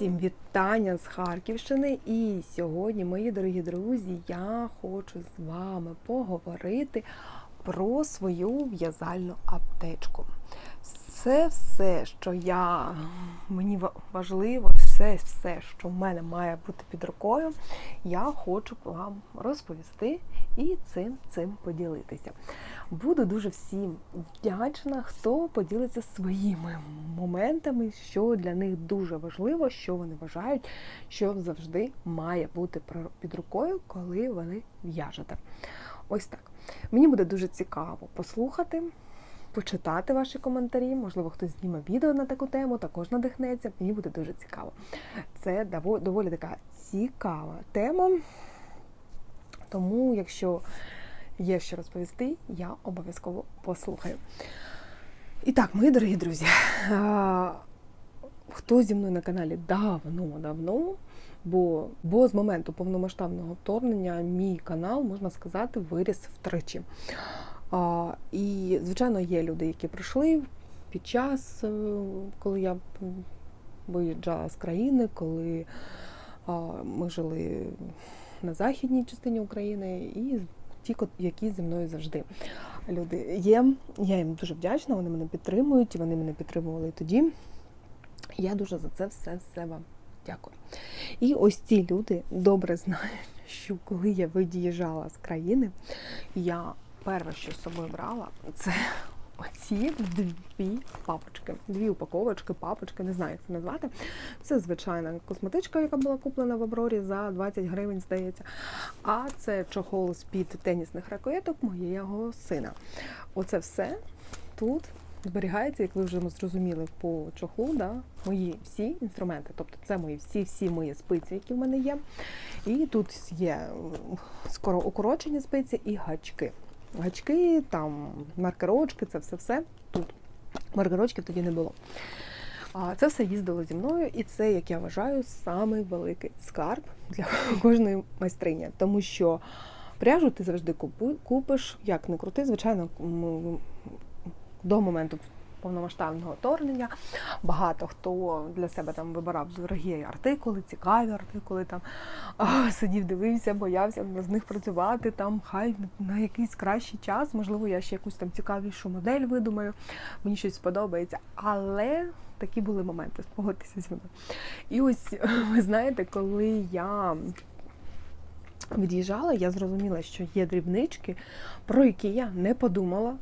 Всім вітання з Харківщини. І сьогодні, мої дорогі друзі, я хочу з вами поговорити про свою в'язальну аптечку. Це все, що я мені важливо, все, все, що в мене має бути під рукою, я хочу вам розповісти і цим цим поділитися. Буду дуже всім вдячна, хто поділиться своїми моментами, що для них дуже важливо, що вони вважають, що завжди має бути під рукою, коли вони в'яжете. Ось так. Мені буде дуже цікаво послухати, почитати ваші коментарі. Можливо, хтось зніме відео на таку тему, також надихнеться. Мені буде дуже цікаво. Це доволі така цікава тема. Тому, якщо є що розповісти, я обов'язково послухаю. І так, мої дорогі друзі, хто зі мною на каналі давно-давно, бо, бо з моменту повномасштабного вторгнення мій канал, можна сказати, виріс втричі. І, звичайно, є люди, які прийшли під час, е, коли я виїжджала з країни, коли ми жили на західній частині України, і ті, які зі мною завжди люди є. Я їм дуже вдячна, вони мене підтримують, і вони мене підтримували тоді. Я дуже за це все, все вам дякую. І ось ці люди добре знають, що коли я виїжджала з країни, я перше, що з собою брала, це оці дві папочки, дві упаковочки, папочки, не знаю, як це назвати. Це звичайна косметичка, яка була куплена в Аврорі за 20 гривень, здається. А це чохол з-під тенісних ракеток моєго сина. Оце все тут зберігається, як ви вже зрозуміли по чохлу, да, мої всі інструменти. Тобто це мої всі-всі мої спиці, які в мене є. І тут є скоро укорочені спиці і гачки. Гачки, там маркерочки, це все-все тут. Маркерочків тоді не було. Це все їздило зі мною, і це, як я вважаю, самий великий скарб для кожної майстрині. Тому що пряжу ти завжди купиш, як не крути, звичайно, до моменту повномасштабного вторгнення багато хто для себе там вибирав дорогі артикули, цікаві артикули, там сидів, дивився, боявся з них працювати. Там хай на якийсь кращий час, можливо, я ще якусь там цікавішу модель видумаю, мені щось сподобається. Але такі були моменти, погодьтеся зі мною. І ось ви знаєте, коли я від'їжджала, я зрозуміла, що є дрібнички, про які я не подумала,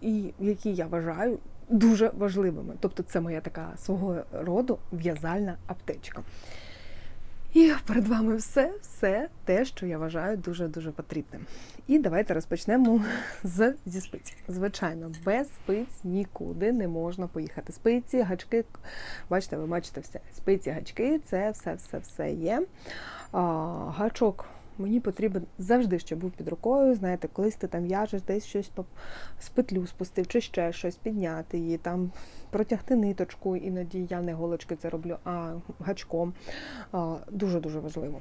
і які я вважаю дуже важливими. Тобто, це моя така свого роду в'язальна аптечка. І перед вами все, все те, що я вважаю дуже-дуже потрібним. І давайте розпочнемо з, зі спиць. Звичайно, без спиць нікуди не можна поїхати. Спиці, гачки, бачите, ви бачите все. Спиці, гачки, це все-все-все є. А, гачок мені потрібен завжди, щоб був під рукою. Знаєте, колись ти там в'яжеш, десь щось з петлю спустив, чи ще щось підняти її, там протягти ниточку, іноді я не голочки це роблю, а гачком. Дуже-дуже важливо.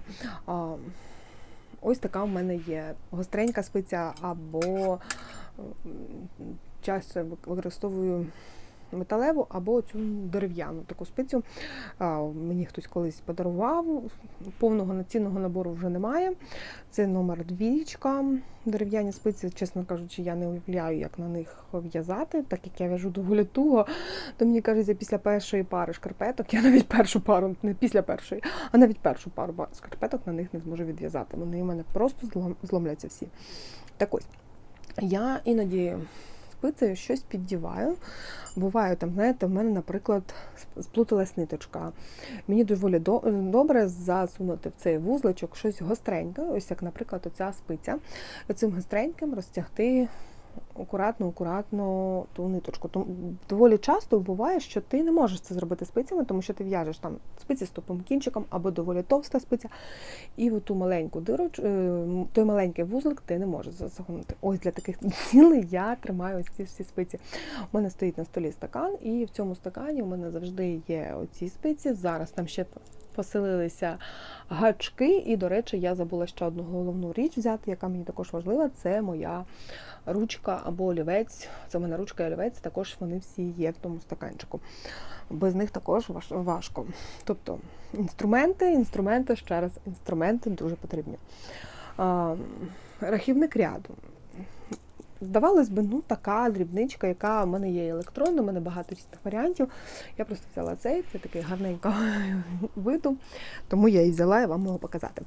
Ось така в мене є гостренька спиця, або часто використовую металеву, або цю дерев'яну таку спицю. Мені хтось колись подарував. Повного націнного набору вже немає. Це номер двічка. Дерев'яні спиці, чесно кажучи, я не уявляю, як на них в'язати, так як я в'яжу доволі туго. То мені кажеться, після першої пари шкарпеток, я навіть першу пару, не після першої, а навіть першу пару шкарпеток на них не зможу відв'язати. Вони в мене просто злом- зломляться всі. Так ось, я іноді спицею щось піддіваю. Буває там, знаєте, в мене, наприклад, сп- сплуталась ниточка. Мені доволі до- добре засунути в цей вузличок щось гостреньке, ось як, наприклад, оця спиця. Цим гостреньким розтягти акуратно, акуратно ту ниточку. Тому доволі часто буває, що ти не можеш це зробити спицями, тому що ти в'яжеш там спиці з тупим кінчиком або доволі товста спиця, і в ту маленьку дироч, е, той маленький вузлик ти не можеш загонути. Ось для таких цілей я тримаю ось ці всі спиці. У мене стоїть на столі стакан, і в цьому стакані у мене завжди є оці спиці. Зараз там ще поселилися гачки. І, до речі, я забула ще одну головну річ взяти, яка мені також важлива. Це моя ручка або олівець. Це в мене ручка і олівець, також вони всі є в тому стаканчику. Без них також важко. Тобто інструменти, інструменти, ще раз, інструменти дуже потрібні. Рахівник ряду. Здавалось би, ну така дрібничка, яка в мене є електронна, у мене багато різних варіантів. Я просто взяла цей, це такий гарненького виду, тому я і взяла і вам можу показати.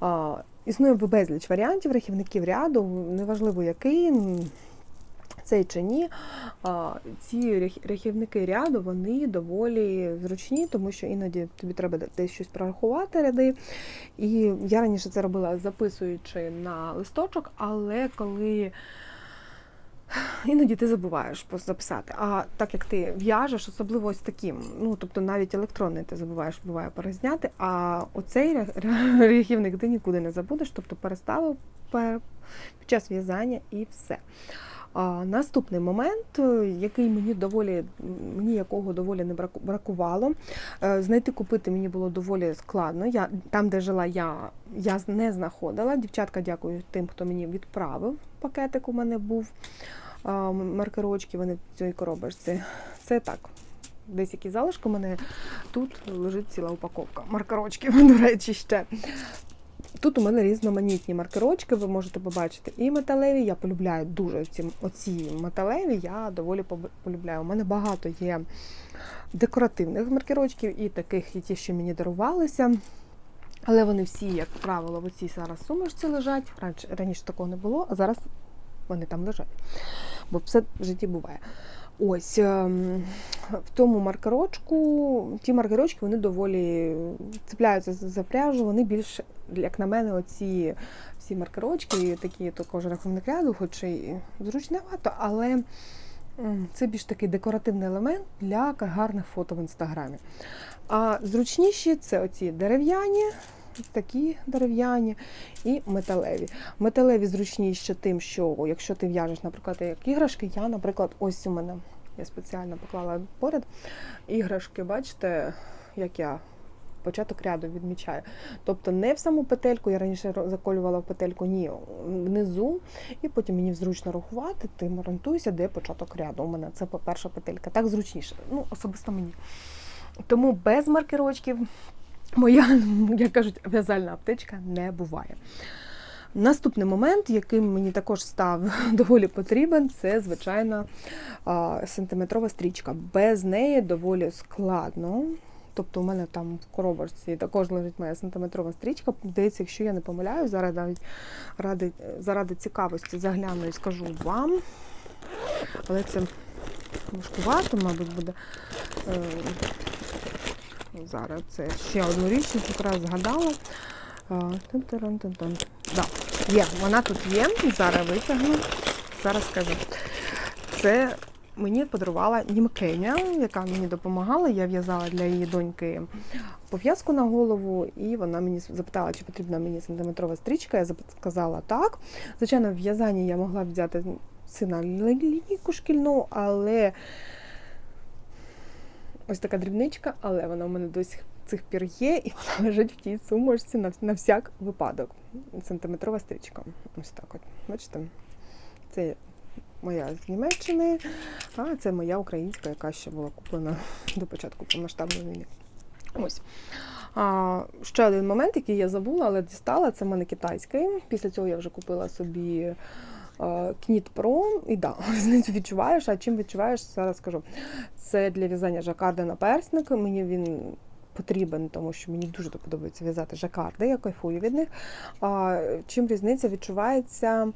А, існує безліч варіантів рахівників ряду, неважливо який. Цей чи ні, ці рах- рахівники ряду вони доволі зручні, тому що іноді тобі треба десь щось прорахувати ряди. І я раніше це робила записуючи на листочок, але коли іноді ти забуваєш записати. А так як ти в'яжеш, особливо ось таким, ну тобто навіть електронний ти забуваєш, буває перезняти, а оцей рахівник ти нікуди не забудеш, тобто переставив пер- під час в'язання і все. А, наступний момент, який мені доволі, мені якого доволі не бракувало, е, знайти купити мені було доволі складно. Я там, де жила, я, я не знаходила. Дівчатка, дякую тим, хто мені відправив. Пакетик у мене був маркерочки, вони в цій коробочці. Це так. Десь які залишки у мене тут лежить ціла упаковка. Маркерочків, до речі, ще. Тут у мене різноманітні маркерочки, ви можете побачити і металеві. Я полюбляю дуже ці, оці металеві, я доволі полюбляю. У мене багато є декоративних маркерочків і таких, і ті, що мені дарувалися. Але вони всі, як правило, в оцій зараз сумочці лежать. Раніше, такого не було, а зараз вони там лежать. Бо все в житті буває. Ось ем, в тому маркерочку, ті маркерочки вони доволі цепляються за пряжу, вони більш, як на мене, оці всі маркерочки, такі також рахунок ряду, хоч і зручневато, але це більш такий декоративний елемент для гарних фото в інстаграмі. А зручніші це оці дерев'яні, такі дерев'яні і металеві. Металеві зручніші тим, що якщо ти в'яжеш, наприклад, як іграшки, я, наприклад, ось у мене я спеціально поклала поряд іграшки, бачите, як я початок ряду відмічаю. Тобто не в саму петельку, я раніше заколювала в петельку, ні, внизу, і потім мені зручно рахувати, ти орієнтуйся, де початок ряду. У мене це перша петелька. Так зручніше. Ну, особисто мені. Тому без маркерочків моя, як кажуть, в'язальна аптечка не буває. Наступний момент, який мені також став доволі потрібен, це звичайно сантиметрова стрічка. Без неї доволі складно. Тобто у мене там в коробочці також лежить моя сантиметрова стрічка. Здається, якщо я не помиляю, зараз навіть ради, заради цікавості загляну і скажу вам. Але це важкувато, мабуть, буде. Зараз це ще одну річ, якраз згадала. Да, є, вона тут є. Зараз витягну. Зараз скажу. Це мені подарувала німкеня, яка мені допомагала. Я в'язала для її доньки пов'язку на голову, і вона мені запитала, чи потрібна мені сантиметрова стрічка. Я сказала так. Звичайно, в в'язанні я могла взяти сина лінійку шкільну, але ось така дрібничка, але вона у мене до цих пір є, і вона лежить в тій сумочці на, на всяк випадок. Сантиметрова стрічка. Ось так от. Бачите? Це моя з Німеччини, а це моя українська, яка ще була куплена до початку повноштабної війни. Ось. А, ще один момент, який я забула, але дістала, це в мене китайський. Після цього я вже купила собі Кніт Pro. І да, відчуваєш. А чим відчуваєш, зараз скажу. Це для в'язання жакарди на персник. Мені він потрібен, тому що мені дуже подобається в'язати жакарди, я кайфую від них. А, чим різниця відчувається,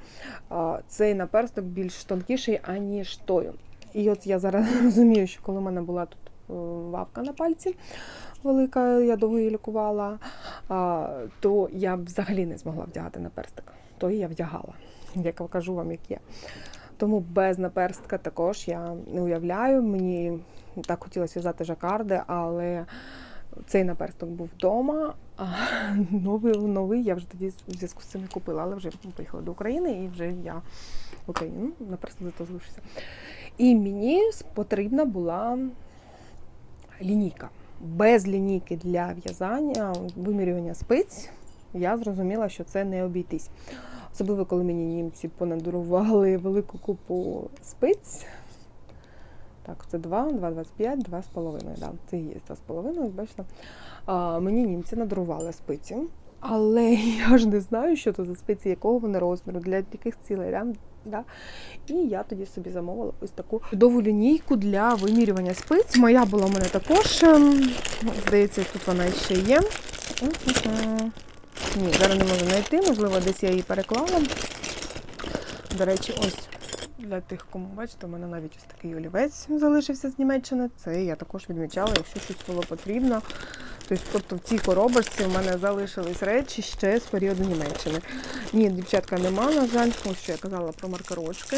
а, цей наперсток більш тонкіший, аніж той. І от я зараз розумію, що коли в мене була тут е, вавка на пальці велика, я довго її лікувала, а, то я б взагалі не змогла вдягати наперсток. То я вдягала, як кажу вам, як є. Тому без наперстка також я не уявляю. Мені так хотілося в'язати жакарди, але цей наперсток був вдома, а новий, новий я вже тоді в зв'язку з цим і купила, але вже поїхала до України і вже я в Україну наперсток зато залишився. І мені потрібна була лінійка. без лінійки для в'язання, вимірювання спиць, я зрозуміла, що це не обійтись. Особливо, коли мені німці понадурували велику купу спиць. Так, це 2, 2,25, 2,5. Да, це є 2,5, бачите. А, мені німці надарували спиці. Але я ж не знаю, що це за спиці, якого вони розміру, для яких цілей. Да? І я тоді собі замовила ось таку чудову лінійку для вимірювання спиць. Моя була у мене також. ем, Здається, тут вона ще є. Ні, зараз не можу знайти, можливо, десь я її переклала. До речі, ось для тих, кому бачите, у мене навіть ось такий олівець залишився з Німеччини. Це я також відмічала, якщо щось було потрібно. Тобто, тобто в цій коробочці у мене залишились речі ще з періоду Німеччини. Ні, дівчатка нема, на жаль, ось що я казала про маркерочки.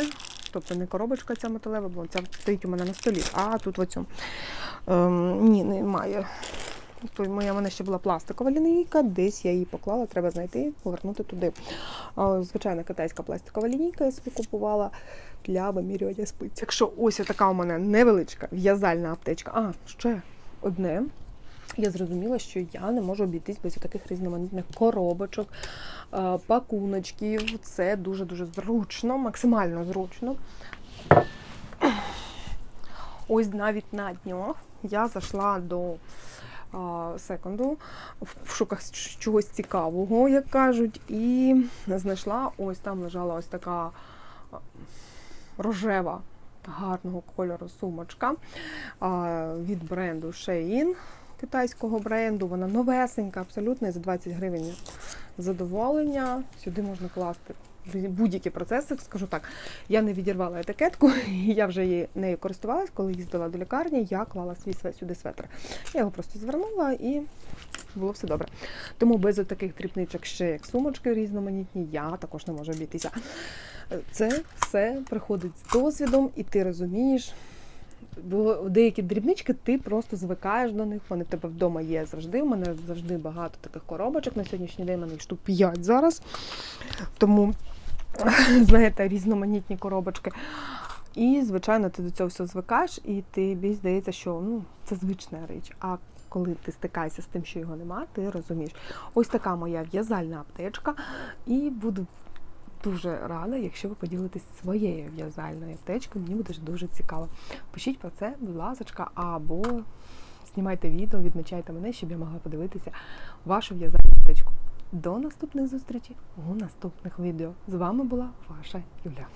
Тобто не коробочка ця металева, бо ця стоїть у мене на столі, а тут в оцьому. Ем, ні, немає. Моя мене ще була пластикова лінійка, десь я її поклала, треба знайти, повернути туди. Звичайна китайська пластикова лінійка я собі купувала для вимірювання спиць. Якщо ось така у мене невеличка в'язальна аптечка. А, ще одне. Я зрозуміла, що я не можу обійтись без таких різноманітних коробочок, пакуночків. Це дуже-дуже зручно, максимально зручно. Ось навіть на днях я зайшла до а, секонду в пошуках чогось цікавого, як кажуть, і знайшла ось там лежала ось така рожева гарного кольору сумочка від бренду Shein, китайського бренду. Вона новесенька, абсолютно і за 20 гривень задоволення. Сюди можна класти будь-які процеси, скажу так. Я не відірвала етикетку, я вже її нею користувалась, коли їздила до лікарні, я клала свій сюди светр. Я його просто звернула і було все добре. Тому без таких дрібничок, ще як сумочки різноманітні, я також не можу обійтися. Це все приходить з досвідом, і ти розумієш. Бо деякі дрібнички ти просто звикаєш до них. Вони в тебе вдома є завжди. У мене завжди багато таких коробочок. На сьогоднішній день у мене їх штук 5 зараз. Тому, знаєте, різноманітні коробочки. І, звичайно, ти до цього все звикаєш, і тобі здається, що ну, це звична річ. А коли ти стикаєшся з тим, що його нема, ти розумієш. Ось така моя в'язальна аптечка. І буду дуже рада, якщо ви поділитесь своєю в'язальною аптечкою. Мені буде дуже цікаво. Пишіть про це, будь ласка, або знімайте відео, відмічайте мене, щоб я могла подивитися вашу в'язальну аптечку. До наступних зустрічей у наступних відео. З вами була ваша Юля.